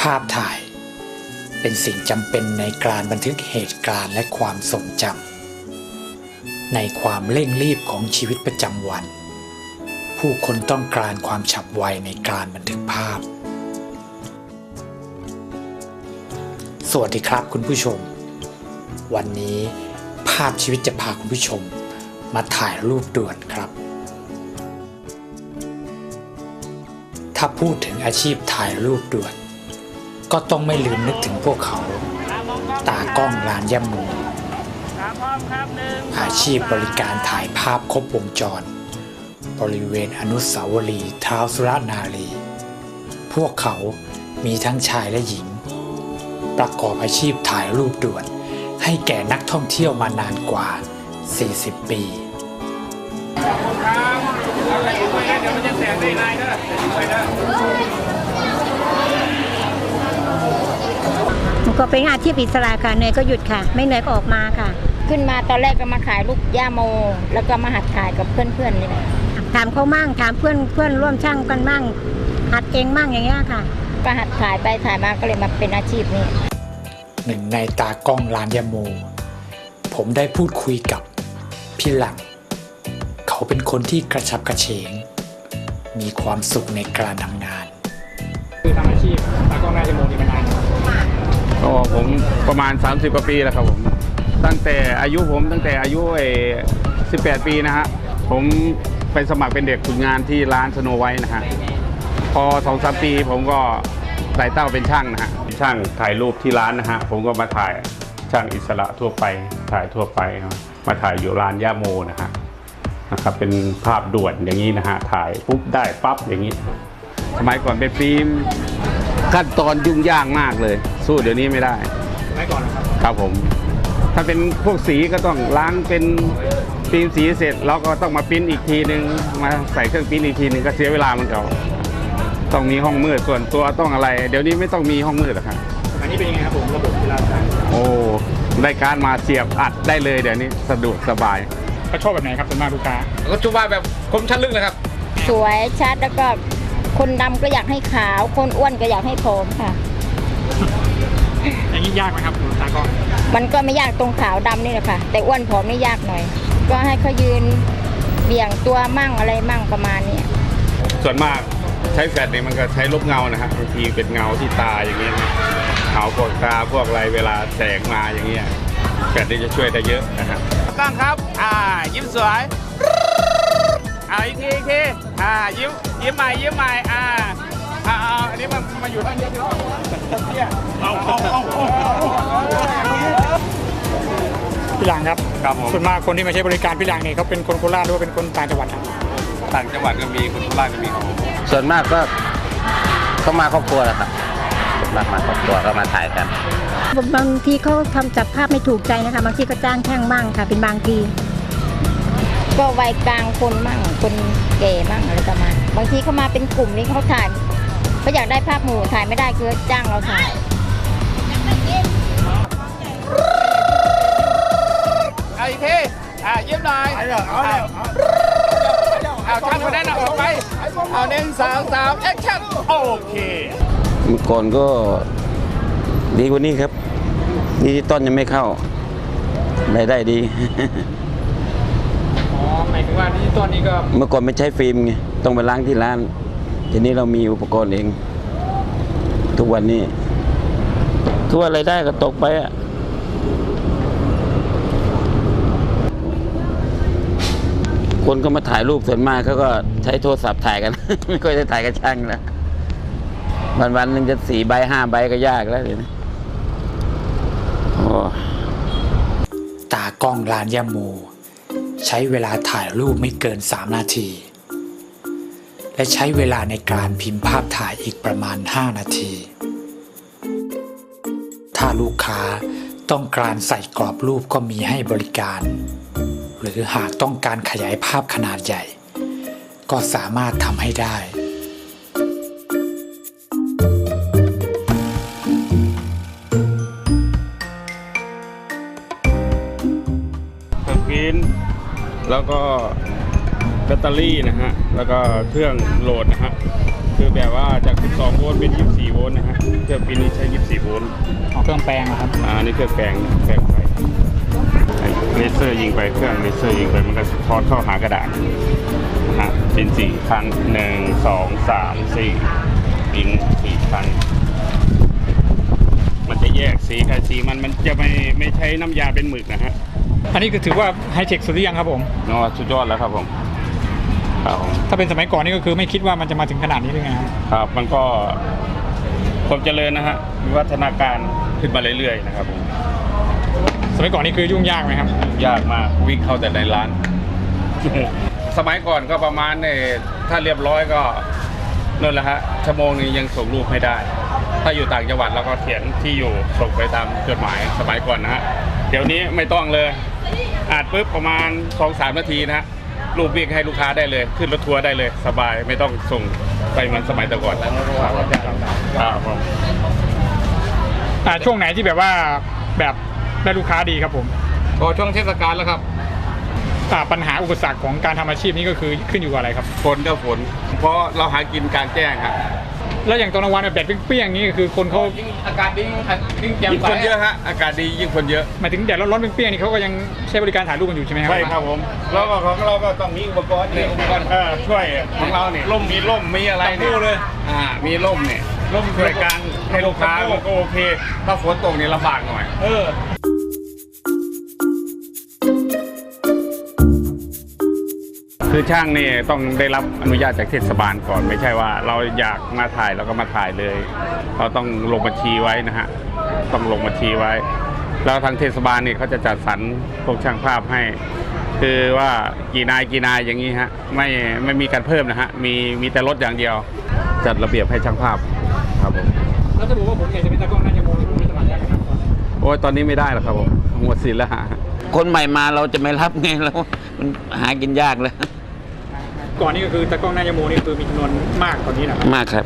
ภาพถ่าย เป็นสิ่งจำเป็นในการบันทึกเหตุการณ์และความทรงจำในความเร่งรีบของชีวิตประจำวัน ผู้คนต้องการความฉับไวในการบันทึกภาพ สวัสดีครับคุณผู้ชม วันนี้ภาพชีวิตจะพาคุณผู้ชม มาถ่ายรูปด่วนครับถ้าพูดถึงอาชีพถ่ายรูปด่วน ก็ต้องไม่ลืมนึกถึงพวกเขา ตากล้องลานย่ำมูอาชีพบริการถ่ายภาพครบวงจร บริเวณอนุสาวรีย์ท้าวสุรนารี พวกเขามีทั้งชายและหญิง ประกอบอาชีพถ่ายรูปด่วน ให้แก่นักท่องเที่ยวมานานกว่า 40 ปีมันก็ เป็นอาชีพอิสระค่ะเหนื่อยก็หยุดค่ะ ไม่เหนื่อยก็ออกมาค่ะขึ้นมาตอนแรกก็มาขายลูกย่าโม แล้วก็มาหัดขายกับเพื่อนๆนี่แหละถามเขามั่งถามเพื่อนเพื่อนร่วมช่างกันมั่งหัดเองมั่งอย่างเงี้ยค่ะก็หัดขายไปขายมาก็เลยมาเป็นอาชีพนี้หนึ่งในตากล้องลานยาโม ผมได้พูดคุยกับพี่หลัง เขาเป็นคนที่กระฉับกระเฉง มีความสุขในการทำงาน คือทำอาชีพ ก็ผมประมาณ 30กว่าปีแล้วครับผมตั้งแต่อายุผมตั้งแต่อายุเอ18 ปีนะฮะผมไปสมัครเป็นเด็กฝึกงานที่ร้านสโนไวท์นะฮะพอสองสามปีผมก็ไต่เต้าเป็นช่างนะฮะเป็นช่างถ่ายรูปที่ร้านนะฮะผมก็มาถ่ายช่างอิสระทั่วไปถ่ายทั่วไปครับมาถ่ายอยู่ร้านย่าโมนะฮะนะครับเป็นภาพด่วนอย่างนี้นะฮะถ่ายปุ๊บได้ปั๊บอย่างนี้ สมัยก่อนเป็นฟิล์ม ขั้นตอนยุ่งยากมากเลย สู้เดี๋ยวนี้ไม่ได้ไม่ก่อนนะครับครับผม ถ้าเป็นพวกสีก็ต้องล้างเป็นฟิล์มสีเสร็จแล้วก็ต้องมาปริ้นอีกทีนึงมาใส่เครื่องปริ้นอีกทีนึงก็เสียเวลามันเก่าต้องมีห้องมืดส่วนตัวต้องอะไร เดี๋ยวนี้ไม่ต้องมีห้องมืดหรอกครับอันนี้เป็นยังไงครับผมระบบเวลาถ่ายโอ้ได้การมาเสียบอัดได้เลยเดี๋ยวนี้สะดวกสบายเขาชอบแบบไหนครับส่วนมากลูกค้าก็จุว่าแบบคมชัดลึกเลยครับ สวยชัดแล้วก็ คนดำก็อยากให้ขาว คนอ้วนก็อยากให้ผอมค่ะ อย่างนี้ยากไหมครับตากล้องมันก็ไม่ยากตรงขาวดำนี่แหละค่ะ แต่อ้วนผอมนี่ยากหน่อย ก็ให้เขายืนเบี่ยงตัวมั่งอะไรมั่งประมาณเนี้ยส่วนมากใช้แฟลชเนี่ยมันก็ใช้ลบเงานะฮะบางทีเป็นเงาที่ตาอย่างเงี้ยนะเงาพวกตาพวกอะไรเวลาแสงมาอย่างเงี้ยแฟลชนี่จะช่วยได้เยอะนะฮะตั้งครับ อ่ายิ้มสวยเอาอีกทีอีกทีอ่ายิ้ม ยิ้มใหม่ยิ้มใหม่อ่าอ่าอันนี้มันมาอยู่ท่านเดียวเนี่ยเอาเอาเอาพี่หลังครับครับผมส่วนมากคนที่มาใช้บริการพี่หลังเนี่ยเขาเป็นคนโคราชหรือว่าเป็นคนต่างจังหวัดครับต่างจังหวัดก็มีคนโคราชก็มีของส่วนมากก็เขามาครอบครัวแหละครับมากมาครอบครัวก็มาถ่ายกันบางทีเขาทำจับภาพไม่ถูกใจนะคะบางทีก็จ้างช่งมั่งค่ะ เป็นบางที ก็วัยกลางคนมั่งคนแก่มั่งอะไรประมาณ บางทีเขามาเป็นกลุ่มนี้เขาถ่ายเขาอยากได้ภาพหมู่ถ่ายไม่ได้คือจ้างเราถ่ายเอาอีกทีอ่ายิ้มหน่อยเอาเอาเอาช่างคนนั้นเอาออกไปเอาหนึ่งสองสามแอคชั่นโอเคเมื่อก่อนก็ดีกว่านี้ครับดิจิตอลยังไม่เข้ารายได้ดีอ๋อหมายถึงว่าดิจิตอลนี้ก็เมื่อก่อนไม่ใช้ฟิล์มไงต้องไปล้างที่ร้าน ทีนี้เรามีอุปกรณ์เอง ทุกวันนี้คือว่ารายได้ก็ตกไปอะคนก็มาถ่ายรูปส่วนมากเขาก็ใช้โทรศัพท์ถ่ายกัน ไม่ค่อยได้ถ่ายกับช่างแล้ววันวันๆหนึ่งจะสี่ใบห้าใบก็ยากแล้วเดี๋ยวนี้โอ้ตากล้องลานยาโม ใช้เวลาถ่ายรูปไม่เกิน 3 นาที และใช้เวลาในการพิมพ์ภาพถ่ายอีกประมาณ 5 นาที ถ้าลูกค้าต้องการใส่กรอบรูปก็มีให้บริการ หรือหากต้องการขยายภาพขนาดใหญ่ ก็สามารถทำให้ได้กิน แล้วก็แบตเตอรี่นะฮะ แล้วก็เครื่องโหลดนะฮะ คือแบบว่าจาก 12 โวลต์เป็น 24 โวลต์นะฮะ เครื่องปีนี้ใช้ 24 โวลต์เอาเครื่องแปลงเหรอครับ อ่า นี่เครื่องแปลงแปลงไฟไอ้เลเซอร์ยิงไปเครื่องเลเซอร์ยิงไปมันก็สะท้อนเข้าหากระดาษนะฮะเป็นสี่ครั้งหนึ่งสองสามสี่ยิงสี่ครั้งมันจะแยกสีใครสีมันมันจะไม่ไม่ใช้น้ำยาเป็นหมึกนะฮะ อันนี้คือถือว่าไฮเทคสุดหรือยังครับผมเนอะสุดยอดแล้วครับผมครับผมถ้าเป็นสมัยก่อนนี่ก็คือไม่คิดว่ามันจะมาถึงขนาดนี้ได้ไงครับครับ มันก็ความเจริญนะฮะวิวัฒนาการขึ้นมาเรื่อยๆนะครับผมสมัยก่อนนี่คือยุ่งยากไหมครับ ยากมากวิ่งเข้าแต่ในร้าน สมัยก่อนก็ประมาณเนี่ยถ้าเรียบร้อยก็นั่นแหละฮะชั่วโมงนึงยังส่งรูปไม่ได้ ถ้าอยู่ต่างจังหวัดเราก็เขียนที่อยู่ส่งไปตามจดหมายสมัยก่อนนะฮะเดี๋ยวนี้ไม่ต้องเลย อาจปุ๊บประมาณ2อสามนาทีนะฮะรูปวิ่งให้ลูกค้าได้เลย ขึ้นรถทัวร์ได้เลย สบายไม่ต้องส่งไปเหมือนสมัยแต่ก่อนครับครับผมอ่าช่วงไหนที่แบบว่าแบบได้ลูกค้าดีครับผมพอช่วงเทศกาลแล้วครับอ่าปัญหาอุปสรรคของการทำอาชีพนี้ก็คือขึ้นอยู่กับอะไรครับ ฝนก็ฝน เพราะเราหากินกลางแจ้งครับ แล้วอย่างตอนกลางวันแบบแดดเปรี้ยงๆอย่างนี้ก็คือคนเขายิ่งอากาศดียิ่งแจ่มใสคนเยอะฮะอากาศดียิ่งคนเยอะ หมายถึงแดดร้อนๆเปรี้ยงๆนี่เขาก็ยังใช้บริการถ่ายรูปกันอยู่ใช่ไหมครับ ใช่ครับผมแล้วก็ของเราก็ต้องมีอุปกรณ์เนี่ยอุปกรณ์เออช่วยของเราเนี่ยร่มมีร่มมีอะไรเนี่ยเลยอ่ามีร่มเนี่ยร่มช่วยกลางให้ลูกค้ามันก็โอเค ถ้าฝนตกเนี่ยลำบากหน่อย เออ คือช่างนี่ต้องได้รับอนุญาตจากเทศบาลก่อน ไม่ใช่ว่าเราอยากมาถ่ายเราก็มาถ่ายเลย เราต้องลงบัญชีไว้นะฮะต้องลงบัญชีไว้ แล้วทางเทศบาลนี่เขาจะจัดสรรพวกช่างภาพให้ คือว่ากี่นายกี่นายอย่างนี้ฮะไม่ไม่มีการเพิ่มนะฮะมีมีแต่ลดอย่างเดียว จัดระเบียบให้ช่างภาพครับผมแล้วถ้าบอกว่าผมอยากจะเป็นตากล้องน่าจะมองผมไม่สมัครได้ไหมครับโอ้ยตอนนี้ไม่ได้หรอกครับผมหมดสิทธิ์แล้วฮะคนใหม่มาเราจะไม่รับไงเรามันหากินยากเลย ก่อนนี่ก็คือตากล้องน่าจะโมนี่คือมีจำนวนมากกว่านี้นะครับมากครับ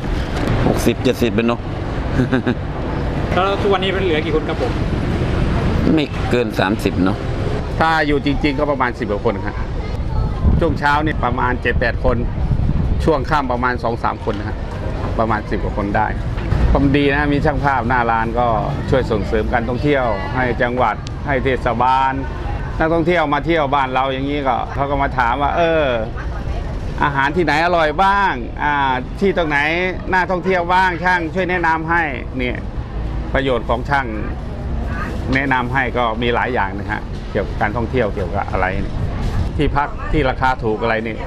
หกสิบเจ็ดสิบเป็นเนาะ แล้วทุกวันนี้เป็นเหลือกี่คนครับผมไม่เกินสามสิบเนาะถ้าอยู่จริง ๆ ก็ประมาณ 10กว่าคนครับช่วงเช้าเนี่ยประมาณ 7-8 คน ช่วงค่ำประมาณ 2-3 คนนะฮะประมาณ 10กว่าคนได้ความดีนะมีช่างภาพหน้าร้านก็ช่วยส่งเสริมการท่องเที่ยว ให้จังหวัดให้เทศบาลนักท่องเที่ยวมาเที่ยวบ้านเราอย่างนี้ก็เขาก็มาถามว่า เออ อาหารที่ไหนอร่อยบ้างอ่าที่ตรงไหนน่าท่องเที่ยวบ้างช่าง ช่วยแนะนำให้เนี่ยประโยชน์ของช่างแนะนำให้ก็มีหลายอย่างนะฮะเกี่ยวกับการท่องเที่ยวเกี่ยวกับอะไรเนี่ยที่พักที่ราคาถูกอะไรนี่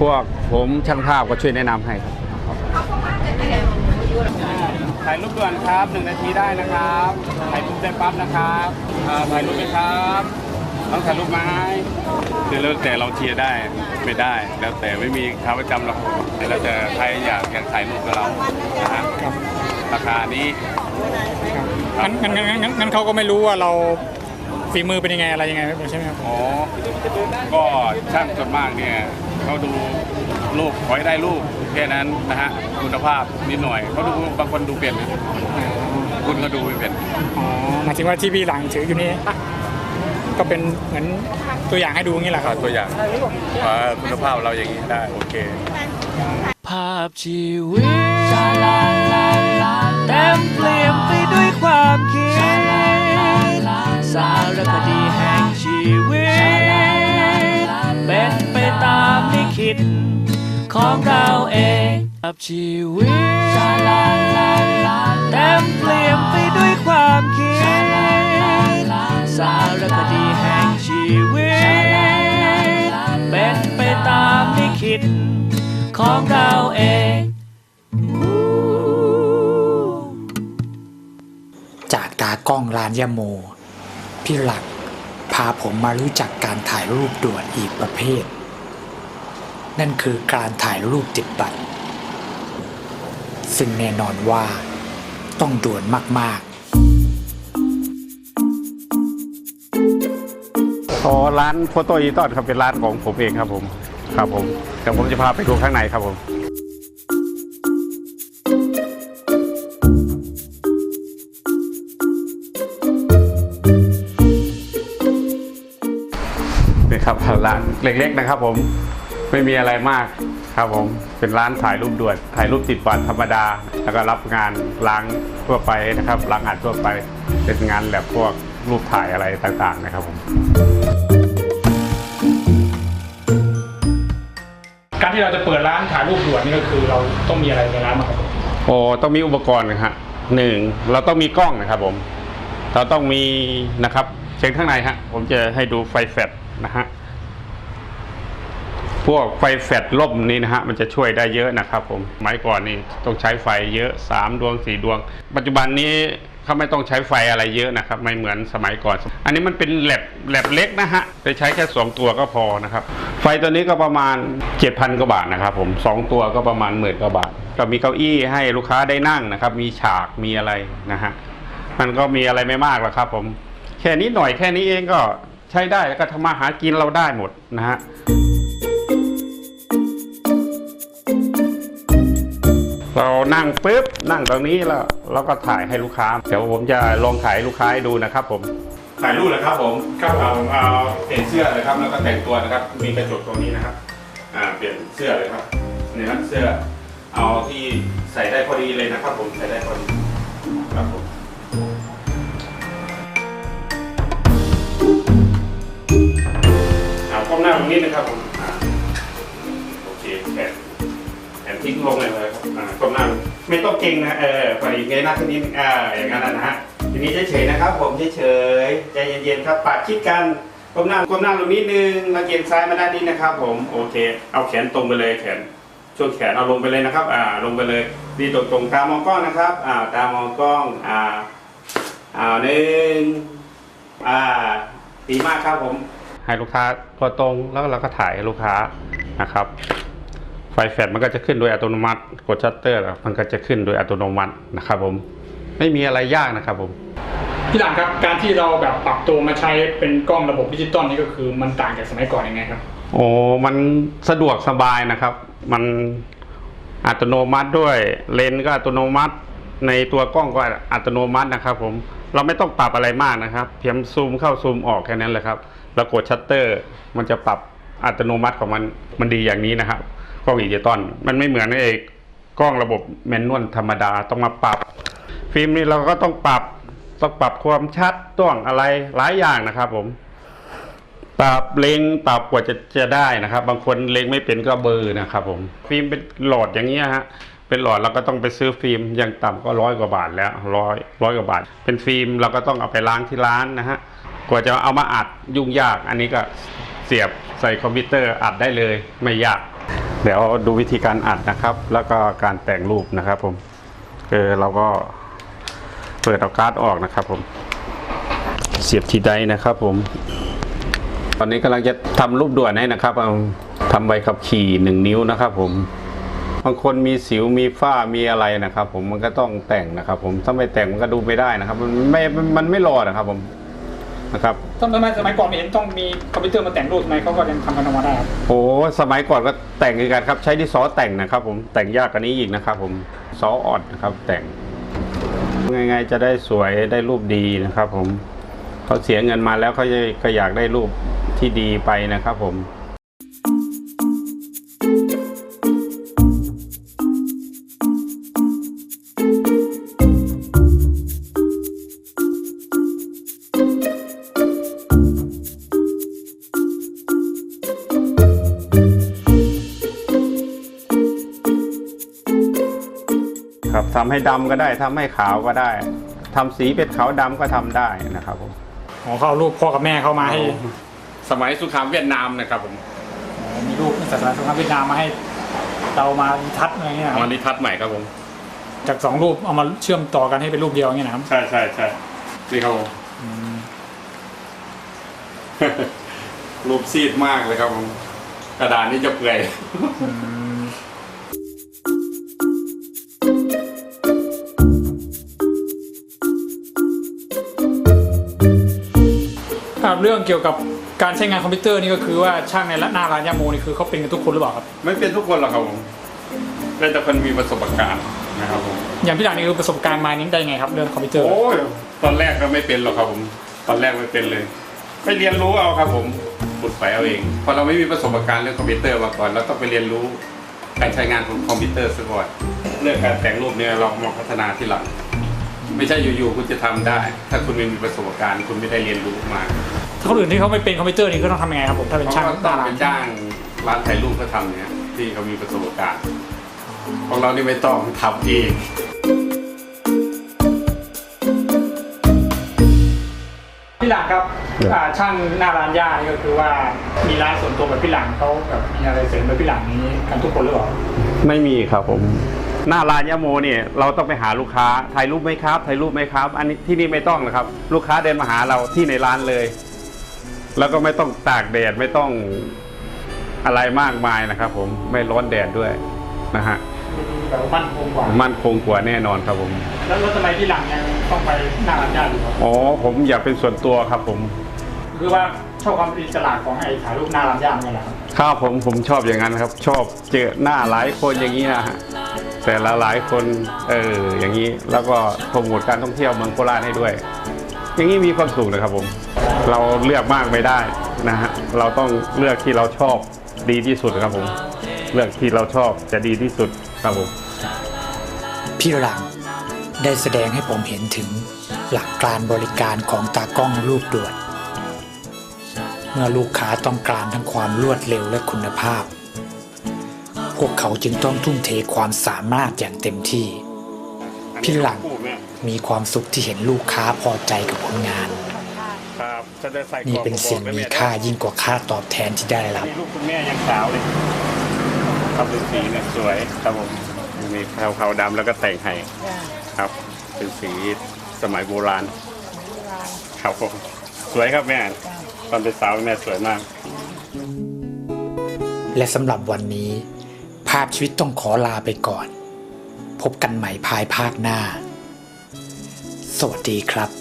พวกผมช่างภาพก็ช่วยแนะนำให้ครับถ่ายรูปด่วนครับหนึ่งนาทีได้นะครับถ่ายรูปได้ปั๊บนะครับถ่ายรูปไหมครับ ต้องถ่ายรูปไหมคือแล้วแต่เราเทียร์ได้ไม่ได้ แล้วแต่ไม่มีค้าประจำหรอกแล้วแต่ใครอยากอยากถ่ายรูปกับเรานะฮะราคานี้งั้นงั้นงั้นงั้นงั้นเขาก็ไม่รู้ว่าเราฝีมือเป็นยังไงอะไรยังไงใช่ไหมครับอ๋อก็ช่างส่วนมากเนี่ยเขาดูรูปขอให้ได้รูปแค่นั้นนะฮะคุณภาพนิดหน่อยเขาดูบางคนดูเปลี่ยนนะคุณก็ดูไม่เป็นอ๋อหมายถึงว่าที่พี่หลังถืออยู่นี่ ก็เป็นเหมือนตัวอย่างให้ดูอย่างนี้แหละคขอรับตัวอย่างว่าคุณภาพเราอย่างนี้ได้โอเค ภาพชีวิตเต็มเปลี่ยนไปด้วยความคิด สารคดีแห่งชีวิต เป็นไปตามลิขิตของเราเองภาพชีวิตเต็มเปลี่ยนไปด้วยความคิด สารคดีแห่ง ชีวิต เป็นไปตามลิขิตของเราเองจากตากล้องร้านยาโม พี่หลักพาผมมารู้จักการถ่ายรูปด่วนอีกประเภท นั่นคือการถ่ายรูปติดบัตร ซึ่งแน่นอนว่าต้องด่วนมากๆ อ๋อร้านโฟโต้อีตอนครับเป็นร้านของผมเองครับผมครับผมเดี๋ยวผมจะพาไปดูข้างในครับผมนี่ครับร้านเล็กๆนะครับผมไม่มีอะไรมากครับผมเป็นร้านถ่ายรูปด่วนถ่ายรูปติดบัตรธรรมดา แล้วก็รับงานล้างทั่วไปนะครับล้างอัดทั่วไป เป็นงานแบบพวกรูปถ่ายอะไรต่างๆนะครับผม การที่เราจะเปิดร้านถ่ายรูปด่วนนี่ก็คือเราต้องมีอะไรในร้านบ้างครับผมโอ้ต้องมีอุปกรณ์นะฮะหนึ่งเราต้องมีกล้องนะครับผม เราต้องมีนะครับ เช็คข้างในฮะผมจะให้ดูไฟแฟลชนะฮะพวกไฟแฟลชล่มนี้นะฮะมันจะช่วยได้เยอะนะครับผมสมัยก่อนนี่ต้องใช้ไฟเยอะสามดวงสี่ดวง ปัจจุบันนี้ เขาไม่ต้องใช้ไฟอะไรเยอะนะครับ ไม่เหมือนสมัยก่อน อันนี้มันเป็นแลบแลบเล็กนะฮะไปใช้แค่สองตัวก็พอนะครับ ไฟตัวนี้ก็ประมาณ 7,000กว่าบาทนะครับ ผมสองตัวก็ประมาณหมื่นกว่าบาทก็มีเก้าอี้ให้ลูกค้าได้นั่งนะครับ มีฉากมีอะไรนะฮะมันก็มีอะไรไม่มากหรอกครับ ผม แค่นี้หน่อยแค่นี้เองก็ใช้ได้แล้วก็ทำมาหากินเราได้หมดนะฮะ เรานั่งปุ๊บนั่งตรงนี้แล้วเราก็ถ่ายให้ลูกค้า เดี๋ยวผมจะลองถ่ายลูกค้าให้ดูนะครับผมถ่ายรูปเลยครับผมครับเอาเอาเปลี่ยนเสื้อเลยครับแล้วก็แต่งตัวนะครับ มีกระจกตรงนี้นะครับอ่าเปลี่ยนเสื้อเลยครับเนี่ยครับเสื้อเอาที่ใส่ได้พอดีเลยนะครับ ผมใส่ได้พอดีครับผมเอาก้มหน้าตรงนี้นะครับผม ทิ้งลงเลยครับอ่าก้มหน้าไม่ต้องเก่งนะเออพอดีเงยหน้าขึ้นนิดนึงอ่าอย่างนั้นนะฮะทีนี้เฉยๆนะครับ ผมเฉยๆใจเย็นๆครับปากชิดกันก้มหน้าก้มหน้าลงนิดนึงแล้วเอียงซ้ายมาด้านนี้นะครับ ผมโอเค เอาแขนตรงไปเลยแขนช่วงแขนเอาลงไปเลยนะครับ อ่าลงไปเลยดีตรงๆตามองกล้องนะครับ อ่าตามองกล้องอ่าอ่าหนึ่งอ่าดีมากครับผมให้ลูกค้าตัวตรงแล้วเราก็ถ่ายให้ลูกค้านะครับ ไฟแฟลชมันก็จะขึ้นโดยอัตโนมัติ กดชัตเตอร์แล้วมันก็จะขึ้นโดยอัตโนมัตินะครับผมไม่มีอะไรยากนะครับผมพี่หลังครับการที่เราแบบปรับตัวมาใช้เป็นกล้องระบบดิจิตอลนี่ก็คือมันต่างจากสมัยก่อนยังไงครับโอ้มันสะดวกสบายนะครับ มันอัตโนมัติด้วยเลนส์ก็อัตโนมัติ ในตัวกล้องก็อัตโนมัตินะครับ ผมเราไม่ต้องปรับอะไรมากนะครับ เพียงซูมเข้าซูมออกแค่นั้นแหละครับแล้วกดชัตเตอร์ มันจะปรับอัตโนมัติของมันมันดีอย่างนี้นะครับ กล้องดิจิตอลมันไม่เหมือนไอ้กล้องระบบแมนนวลธรรมดาต้องมาปรับ ฟิล์มนี่เราก็ต้องปรับต้องปรับความชัดต้องอะไรหลายอย่างนะครับ ผม ปรับเล็งปรับกว่าจะจะได้นะครับ บางคนเล็งไม่เป็นก็เบอร์นะครับ ผม ฟิล์มเป็นหลอดอย่างเงี้ยฮะเป็นหลอดเราก็ต้องไปซื้อฟิล์มอย่างต่ำก็ร้อยกว่าบาทแล้วร้อยร้อยกว่าบาท เป็นฟิล์มเราก็ต้องเอาไปล้างที่ร้านนะฮะกว่าจะเอามาอัดยุ่งยาก อันนี้ก็เสียบใส่คอมพิวเตอร์อัดได้เลย ไม่ยาก เดี๋ยวดูวิธีการอัดนะครับ แล้วก็การแต่งรูปนะครับผมเออเราก็เปิดเอาการ์ดออกนะครับผม เสียบที่ใดนะครับผม ตอนนี้กำลังจะทำรูปด่วนให้นะครับเอาทำใบขับขี่หนึ่งนิ้วนะครับผมบางคนมีสิวมีฝ้ามีอะไรนะครับ ผมมันก็ต้องแต่งนะครับ ผมถ้าไม่แต่งมันก็ดูไม่ได้นะครับ มันไม่มันไม่รอดนะครับ ผม นะครับ ทำไมสมัยก่อนไม่เห็นต้องมีคอมพิวเตอร์มาแต่งรูปทำไมเขาก็ยังทำกันออกมาได้ครับโอ้สมัยก่อนก็แต่งคือกันครับ ใช้ที่ซอแต่งนะครับผมแต่งยากกว่านี้อีกนะครับ ผมซออ่อนนะครับ แต่งไงๆจะได้สวยได้รูปดีนะครับ ผมเขาเสียเงินมาแล้วเขาจะก็อยากได้รูปที่ดีไปนะครับ ผม ทำให้ดำก็ได้ทำให้ขาวก็ได้ทำสีเป็นขาวดำก็ทำได้นะครับผมอ๋อเขาเอารูปพ่อกับแม่เขามาให้ สมัยสงครามเวียดนามนะครับผมอ๋อมีรูปศาสนาสงครามเวียดนามมาให้เรามาทัดอะไรเงี้ยเอามานิทัศน์ใหม่ครับผม จากสองรูปเอามาเชื่อมต่อกันให้เป็นรูปเดียวอย่างเงี้ยนะครับใช่ใช่ใช่นี่ครับผมรูปซีดมากเลยครับผม กระดานนี่จะเปื่อยครั เรื่องเกี่ยวกับการใช้งานคอมพิวเตอร์นี่ก็คือว่าช่างในหน้าร้านยาโมนี่คือเขาเป็นกันทุกคนหรือเปล่าครับ ไม่เป็นทุกคนหรอกครับผมเป็นแต่คนมีประสบการณ์นะครับผมอย่างพี่หลังนี่คือประสบการณ์มานี้ได้ไงครับเรื่องคอมพิวเตอร์โอ้ยตอนแรกก็ไม่เป็นหรอกครับผม ตอนแรกไม่เป็นเลยไปเรียนรู้เอาครับผมฝึกไปเอาเองเพราะเราไม่มีประสบการณ์เรื่องคอมพิวเตอร์มาก่อนเราต้องไปเรียนรู้การใช้งานของคอมพิวเตอร์ซะก่อนเรื่องการแต่งรูปเนี่ยเรามาพัฒนาที่หลังไม่ใช่อยู่ๆคุณจะทำได้ ถ้าคุณไม่มีประสบการณ์ คุณไม่ได้เรียนรู้มา ถ้าคนอื่นที่เขาไม่เป็นคอมพิวเตอร์นี่ก็ต้องทำยังไงครับผมถ้าเป็นเขาช่างก็ต้องไปจ้างร้านถ่ายรูปเขาทำเนี่ยที่เขามีประสบการณ์ของเรานี่ไม่ต้องทำเองพี่หลังครับอ่าช่างหน้าร้านย่านี่ก็คือว่ามีร้านส่วนตัวแบบพี่หลังเขาแบบมีอะไรเสริมแบบพี่หลังนี้กันทุกคนหรือเปล่าไม่มีครับผม หน้าร้านยะโมเนี่ยเราต้องไปหาลูกค้าถ่ายรูปไหมครับถ่ายรูปไหมครับ อันนี้ที่นี่ไม่ต้องนะครับ ลูกค้าเดินมาหาเราที่ในร้านเลย แล้วก็ไม่ต้องตากแดดไม่ต้องอะไรมากมายนะครับผมไม่ร้อนแดดด้วยนะฮะแบบมั่นคงกว่า มั่นคงกว่าแน่นอนครับผม แล้วแล้วทำไมพี่หลังยังต้องไปหน้าร้านย่าอยู่ครับอ๋อผมอยากเป็นส่วนตัวครับผม คือว่าชอบความอิสระของไอ้ถ่ายรูปหน้าร้านย่าเหมือนกันนะครับครับผมผมชอบอย่างนั้นครับ ชอบเจอหน้าหลายคนอย่างนี้นะฮะแต่ละหลายคนเอออย่างนี้แล้วก็โปรโมทการท่องเที่ยวเมืองโคราชให้ด้วย อย่างนี้มีความสุขนะครับผม เราเลือกมากไม่ได้นะฮะเราต้องเลือกที่เราชอบดีที่สุดครับผม เลือกที่เราชอบจะดีที่สุดครับผม พี่หลังได้แสดงให้ผมเห็นถึงหลักการบริการของตากล้องรูปด่วนเมื่อลูกค้าต้องการทั้งความรวดเร็วและคุณภาพ พวกเขาจึงต้องทุ่มเทความสามารถอย่างเต็มที่ พี่หลัง มีความสุขที่เห็นลูกค้าพอใจกับผลงาน ครับจะได้ใส่นี่เป็นสิ่งมีค่ายิ่งกว่าค่าตอบแทนที่ได้รับ นี่ลูกคุณแม่ยังสาวเลยครับเป็นสีเนี่ยสวยครับผมมีขาวขาวๆดำแล้วก็แต่งให้ครับ เป็นสีสมัยโบราณครับผมสวยครับแม่ตอนเป็นสาวแม่สวยมาก และสำหรับวันนี้ ภาพชีวิตต้องขอลาไปก่อน พบกันใหม่ภายภาคหน้า สวัสดีครับ